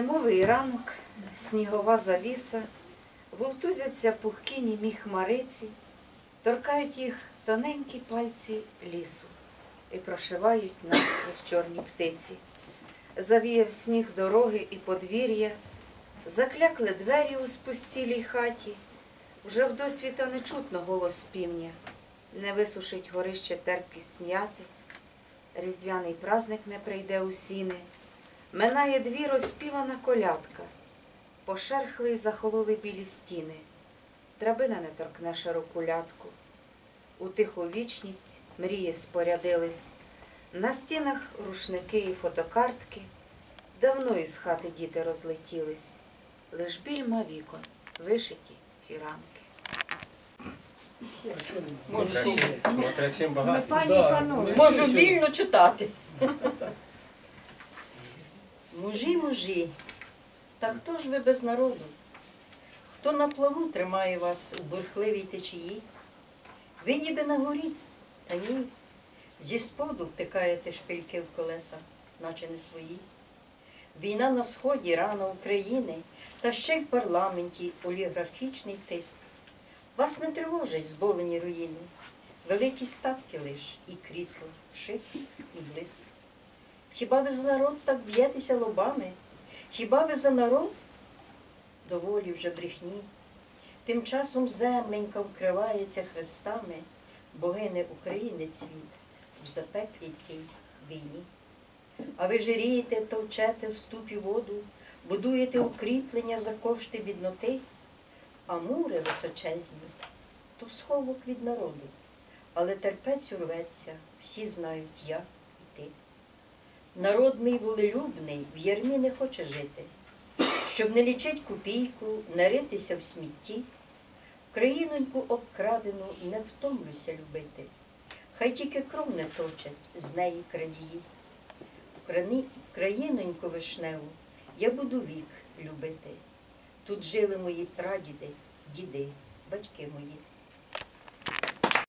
Зимовий ранок, снігова завіса, вовтузяться пухкі німі хмариці, торкають їх тоненькі пальці лісу і прошивають наскрізь чорні птиці. Завіяв сніг дороги і подвір'я, заклякли двері у спустілій хаті, вже вдосвіта не чутно голос півня, не висушить горище терпкість м'яти, різдвяний праздник не прийде у сіни. Минає дві розспівана колядка, пошерхли й захололи білі стіни, драбина не торкне широку лятку. У тиху вічність мрії спорядились, на стінах рушники і фотокартки, давно із хати діти розлетілись, лиш більма вікон, вишиті фіранки. Багато. Можу вільно читати. Мужі, мужі, та хто ж ви без народу? Хто на плаву тримає вас у бурхливій течії? Ви ніби на горі, та ні. Зі споду втикаєте шпильки в колеса, наче не свої. Війна на сході, рана України, та ще й в парламенті олігархічний тиск. Вас не тривожать зболені руїни, великі статки лиш і крісла, шик і блиск. Хіба ви за народ так б'єтеся лобами? Хіба ви за народ? Доволі вже брехні. Тим часом земленька вкривається хрестами, богине України цвіт в запеклій цій війні. А ви жирієте, товчете в ступі воду, будуєте укріплення за кошти бідноти, а мури височезні, то сховок від народу. Але терпець урветься, всі знають я і ти. Народ мій волелюбний в ярмі не хоче жити, щоб не лічить копійку, не ритися в смітті. Країноньку обкрадену не втомлюся любити, хай тільки кров не точать з неї крадії. В країноньку вишневу я буду вік любити. Тут жили мої прадіди, діди, батьки мої.